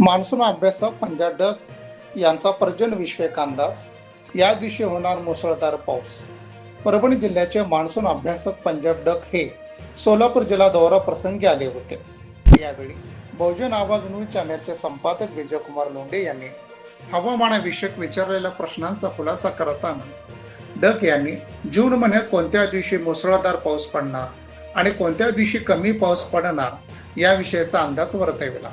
Monsoon अभ्यासक Punjab duck यांचा पर्जन्यविषयक अंदाज. या दिवशी होणार मुसळधार पाऊस. परभणी जिल्ह्याचे मान्सून अभ्यासक पंजाब डक हे सोलापूर जिल्हा दौरा प्रसंगी आले होते. यावेळी बहुजन आवाज न्यूज चॅनलचे संपादक विजयकुमार लोंडे यांनी हवामानाविषयक विचारलेल्या प्रश्नांचा खुलासा करताना डक यांनी जून महिन्यात कोणत्या दिवशी मुसळधार पाऊस पडणार आणि कोणत्या दिवशी कमी पाऊस पडणार याविषयीचा अंदाज वर्तविला.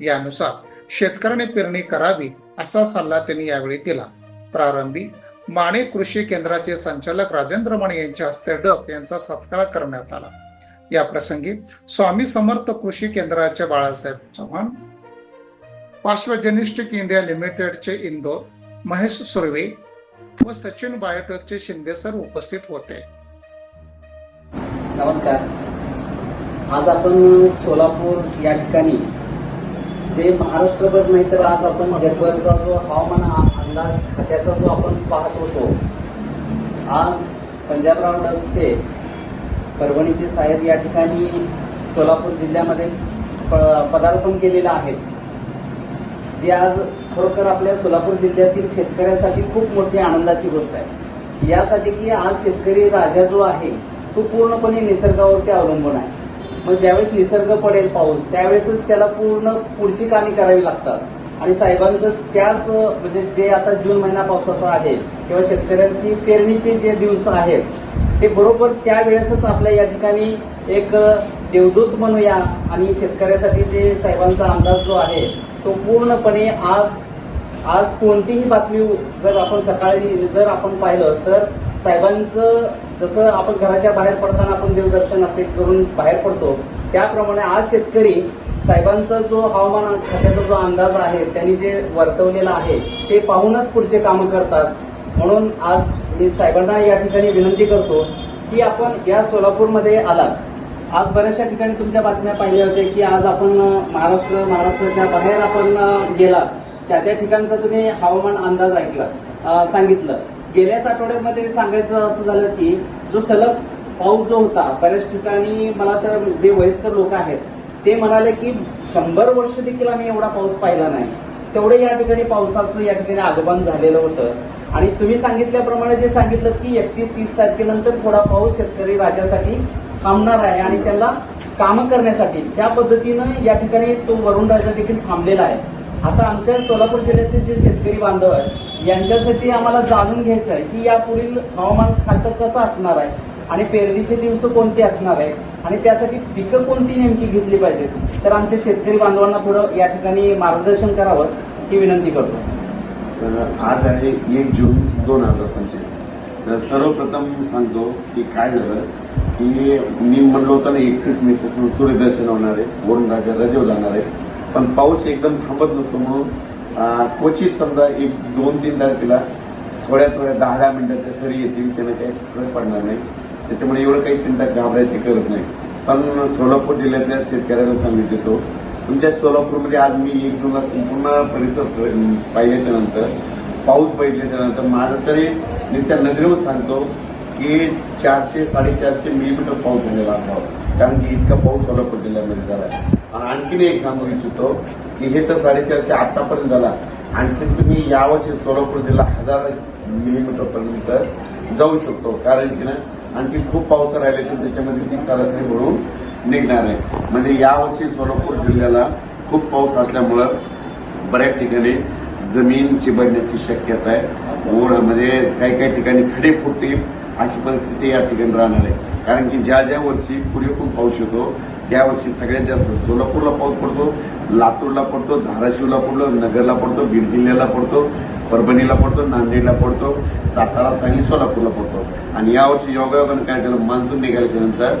यानुसार शेतकऱ्याने पेरणी करावी असा सल्ला त्यांनी यावेळी दिला. प्रारंभी माने कृषी केंद्राचे संचालक राजेंद्र माने यांच्या हस्ते डक यांचा सत्कार करण्यात आला. या प्रसंगी स्वामी समर्थ कृषी केंद्राचे बाळासाहेब चव्हाण पार्श्वजनिस्टिक इंडिया लिमिटेडचे इंदोर महेश सुर्वे व सचिन बायोटेकचे शिंदे सर उपस्थित होते. नमस्कार. आज आपण सोलापूर या ठिकाणी जे महाराष्ट्रभर नाही तर आज आपण जगभरचा जो हवामान अंदाज खात्याचा जो आपण पाहत होतो आज पंजाबराव डबचे परभणीचे साहेब या ठिकाणी सोलापूर जिल्ह्यामध्ये प- पदार्पण केलेलं आहे. जे आज खरोखर आपल्या सोलापूर जिल्ह्यातील शेतकऱ्यांसाठी खूप मोठी आनंदाची गोष्ट आहे. यासाठी की आज शेतकरी राजा जो आहे तो पूर्णपणे निसर्गावरती अवलंबून आहे. मग ज्यावेळेस निसर्ग पडेल पाऊस त्यावेळेसच त्याला पूर्ण पुढची कामे करावी लागतात. आणि साहेबांचं त्याच म्हणजे जे आता जून महिना पावसाचा आहे किंवा शेतकऱ्यांची पेरणीचे जे दिवस आहेत ते बरोबर त्यावेळेसच आपल्या या ठिकाणी एक देवदूत म्हणूया आणि शेतकऱ्यासाठी जे साहेबांचा अंदाज जो आहे तो पूर्णपणे आज आज कोणतीही बातमी जर आपण सकाळी जर आपण पाहिलं तर साहेबांचं जसं आपण घराच्या बाहेर पडताना आपण देवदर्शन असे करून बाहेर पडतो त्याप्रमाणे आज शेतकरी साहेबांचा जो हवामान खात्याचा जो अंदाज आहे त्यांनी जे वर्तवलेला आहे ते पाहूनच पुढचे कामं करतात. म्हणून आज मी साहेबांना या ठिकाणी विनंती करतो की आपण या सोलापूरमध्ये आलात. आज बऱ्याचशा ठिकाणी तुमच्या बातम्या पाहिल्या होत्या की आज आपण महाराष्ट्र महाराष्ट्राच्या बाहेर आपण गेला गेलात. त्या त्या ठिकाणचा तुम्ही हवामान अंदाज ऐकला सांगितलं. गेल्याच आठवड्यामध्ये सांगायचं असं झालं की जो सलग पाऊस जो होता बऱ्याच ठिकाणी मला तर जे वयस्कर लोक आहेत ते म्हणाले की शंभर वर्ष देखील आम्ही एवढा पाऊस पाहिला नाही. तेवढे या ठिकाणी पावसाचं या ठिकाणी आगमन झालेलं होतं. आणि तुम्ही सांगितल्याप्रमाणे जे सांगितलं की एकतीस तीस तारखेनंतर थोडा पाऊस शेतकरी राज्यासाठी थांबणार आहे आणि त्याला कामं करण्यासाठी त्या पद्धतीनं या ठिकाणी तो वरुण राजा देखील थांबलेला आहे. आता आमच्या सोलापूर जिल्ह्यातील जे शेतकरी बांधव आहेत यांच्यासाठी आम्हाला जाणून घ्यायचं आहे की यापुढील हवामान खातं कसं असणार आहे आणि पेरणीचे दिवस कोणते असणार आहे आणि त्यासाठी पिकं कोणती नेमकी घेतली पाहिजेत. तर आमच्या शेतकरी बांधवांना थोडं या ठिकाणी मार्गदर्शन करावं ही विनंती करतो. तर आज आहे एक जून दोन हजार पंचवीस. तर सर्वप्रथम सांगतो की काय झालं की मी म्हणलो होतं ना एकतीस मे पासून सूर्यदर्शन होणार आहे वरुण राजा रजव जाणार आहे. पण पाऊस एकदम थांबत नसतो म्हणून क्वचित समजा एक दोन तीन तारखेला थोड्या थोड्या दहा दहा मिनिटाच्या सरी येतील त्यांना काही फरक पडणार नाही. त्याच्यामुळे एवढं काही चिंता घाबरायची करत नाही. पण सोलापूर जिल्ह्यातल्या शेतकऱ्यांना सांगित देतो तुमच्या सोलापूरमध्ये आज मी एक जुना संपूर्ण परिसर पाहिल्याच्या नंतर पाऊस बघितल्याच्या नंतर माझं तरी त्या नजरेवर सांगतो की चारशे साडेचारशे मिलीमीटर पाऊस झालेला असावा. कारण की इतका पाऊस सोलापूर जिल्ह्यामध्ये झाला आहे आणि आणखीन एक सांगू इच्छितो की हे तर साडेचारशे आतापर्यंत झाला. आणखी तुम्ही यावर्षी सोलापूर जिल्हा हजार मिलीमीटर पर्यंत जाऊ शकतो. कारण की ना आणखी खूप पाऊस राहिले तर त्याच्यामध्ये ती सरासरी भरून निघणार आहे. म्हणजे यावर्षी सोलापूर जिल्ह्याला खूप पाऊस असल्यामुळं बऱ्याच ठिकाणी जमीन चिबडण्याची शक्यता आहे. ओढ म्हणजे काही काही ठिकाणी खडे फुटतील. अशी परिस्थिती या ठिकाणी राहणार आहे. कारण की ज्या ज्या वर्षी पुरेपूर पाऊस येतो त्या वर्षी सगळ्यात जास्त सोलापूरला पाऊस पडतो लातूरला पडतो धाराशिवला पडतो नगरला पडतो बीड जिल्ह्याला पडतो परभणीला पडतो नांदेडला पडतो सातारा सांगली सोलापूरला पडतो. आणि यावर्षी योगायोगानं काय झालं मान्सून निघाल्याच्या नंतर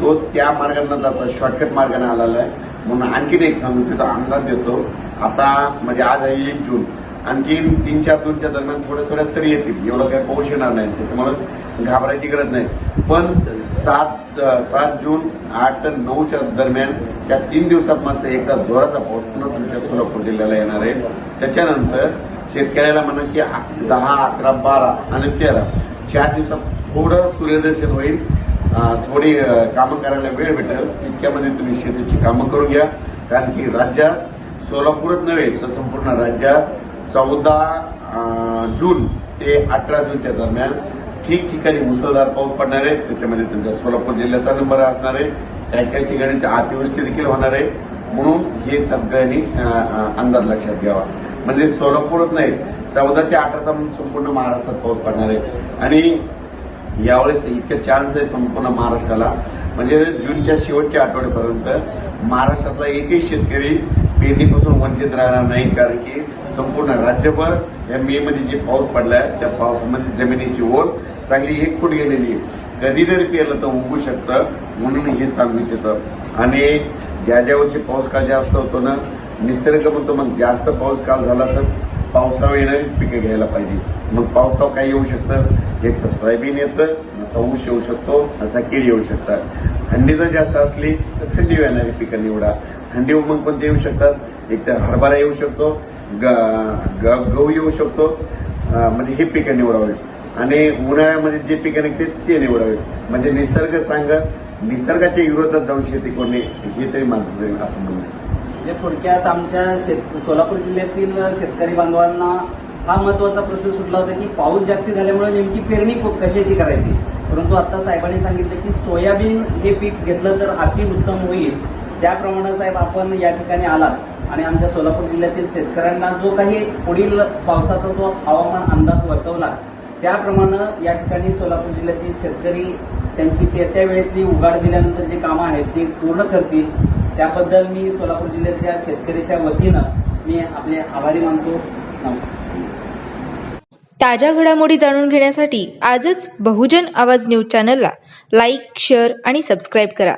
तो त्या मार्गाने जाता शॉर्टकट मार्गाने आलेला आहे. म्हणून आणखीन एक सांगून तिचा अंदाज देतो आता म्हणजे आज आहे एक जून. आणखीन तीन चार दोनच्या दरम्यान थोड्या थोड्या सरी येतील. एवढं काही पाऊस येणार नाही. त्याच्यामुळे घाबरायची गरज नाही. पण सात सात जून आठ नऊच्या दरम्यान त्या तीन दिवसात मात्र एकदा जोराचा पाऊस पुन्हा तुमच्या सोलापूर जिल्ह्याला येणार आहे. त्याच्यानंतर शेतकऱ्याला म्हणा की दहा अकरा बारा आणि तेरा चार दिवसात थोडं सूर्यदर्शन होईल. थोडी कामं करायला वेळ भेटेल. तितक्यामध्ये तुम्ही शेतीची कामं करून घ्या. कारण की राज्यात सोलापूरच नव्हे तर संपूर्ण राज्यात चौदा जून ते अठरा जूनच्या दरम्यान ठिकठिकाणी मुसळधार पाऊस पडणार आहे. त्याच्यामध्ये त्यांचा सोलापूर जिल्ह्याचा नंबर असणार आहे. काही काही ठिकाणी अतिवृष्टी देखील होणार आहे. म्हणून हे सगळ्यांनी अंदाज लक्षात घ्यावा. म्हणजे सोलापूरच नाही चौदा ते अठरा संपूर्ण महाराष्ट्रात पाऊस पडणार आहे. आणि यावेळेस इतके चान्स आहे संपूर्ण महाराष्ट्राला. म्हणजे जूनच्या शेवटच्या आठवड्यापर्यंत महाराष्ट्रातला एकही शेतकरी पेरणीपासून वंचित राहणार नाही कारण की संपूर्ण राज्यभर या मे मध्ये जे पाऊस पडलाय त्या पावसामध्ये जमिनीची ओढ चांगली एक फूट गेलेली आहे. कधी जरी पेरलं तर उगू शकतं म्हणून हे सांगू इच्छितं. आणि ज्या ज्या वर्षी पाऊस काळ जास्त होतो ना निसर्ग म्हणतो मग जास्त पाऊस काल झाला तर पावसावर येणारी पिकं घ्यायला पाहिजे. मग पावसावर काय येऊ शकतं? एक तर सोयाबीन येतं नका ऊस येऊ शकतो नसा केळी येऊ शकतात थंडी जर जास्त असली तर थंडी येणारी पिकं निवडा. थंडी मग कोणते येऊ शकतात एक तर हरभरा येऊ शकतो ग- ग- गहू येऊ शकतो म्हणजे हे पिकं निवडावे. आणि उन्हाळ्यामध्ये जे पिकं निघते ते निवडावे. म्हणजे निसर्ग सांग निसर्गाच्या विरोधात जाऊन शेती कोणी हे तरी माझं असं म्हणणं म्हणजे थोडक्यात आमच्या शेत सोलापूर जिल्ह्यातील शेतकरी बांधवांना हा महत्त्वाचा प्रश्न सुटला होता की पाऊस जास्ती झाल्यामुळे नेमकी पेरणी खूप कशाची करायची? परंतु आता साहेबांनी सांगितलं की सोयाबीन हे पीक घेतलं तर अति उत्तम होईल. त्याप्रमाणे साहेब आपण या ठिकाणी आलात आणि आमच्या सोलापूर जिल्ह्यातील शेतकऱ्यांना जो काही पुढील पावसाचा जो हवामान अंदाज वर्तवला त्याप्रमाणे या ठिकाणी सोलापूर जिल्ह्यातील शेतकरी त्यांची त्या त्या वेळेतली उघाड दिल्यानंतर जी कामं आहेत ती पूर्ण करतील. त्याबद्दल मी सोलापूर जिल्ह्यातल्या शेतकऱ्याच्या वतीनं मी आपले आभारी मानतो. नमस्कार. ताज्या घडामोडी जाणून घेण्यासाठी आजच बहुजन आवाज न्यूज चॅनलला लाईक शेअर आणि सबस्क्राईब करा.